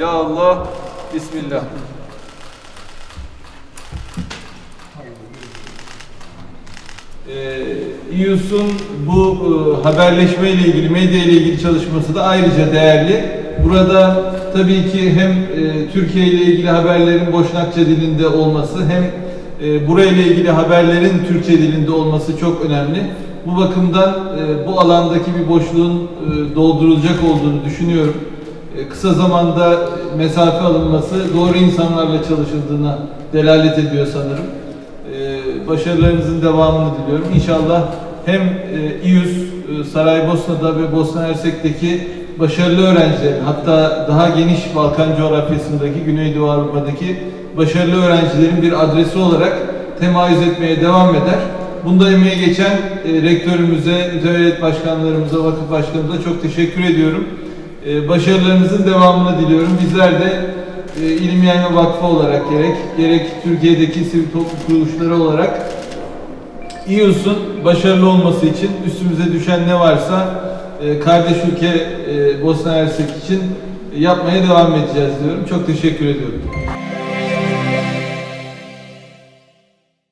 Ya Allah. Bismillah. Ee, İYUS'un bu e, haberleşme ile ilgili, medya ile ilgili çalışması da ayrıca değerli. Burada tabii ki hem e, Türkiye ile ilgili haberlerin Boşnakça dilinde olması hem e, burayla ilgili haberlerin Türkçe dilinde olması çok önemli. Bu bakımdan e, bu alandaki bir boşluğun e, doldurulacak olduğunu düşünüyorum. E, kısa zamanda mesafe alınması doğru insanlarla çalışıldığına delalet ediyor sanırım. Ee, başarılarınızın devamını diliyorum. İnşallah hem e, İYÜS, e, Saraybosna'da ve Bosna Hersek'teki başarılı öğrencilerin, hatta daha geniş Balkan coğrafyasındaki, Güneydoğu Avrupa'daki başarılı öğrencilerin bir adresi olarak temayüz etmeye devam eder. Bunda emeği geçen e, rektörümüze, mütevellit başkanlarımıza, vakıf başkanımıza çok teşekkür ediyorum. E, başarılarınızın devamını diliyorum. Bizler de e, İlim Yayma Vakfı olarak gerek, gerek Türkiye'deki sivil toplum kuruluşları olarak İYUS'un başarılı olması için üstümüze düşen ne varsa e, kardeş ülke e, Bosna Hersek için yapmaya devam edeceğiz diyorum. Çok teşekkür ediyorum.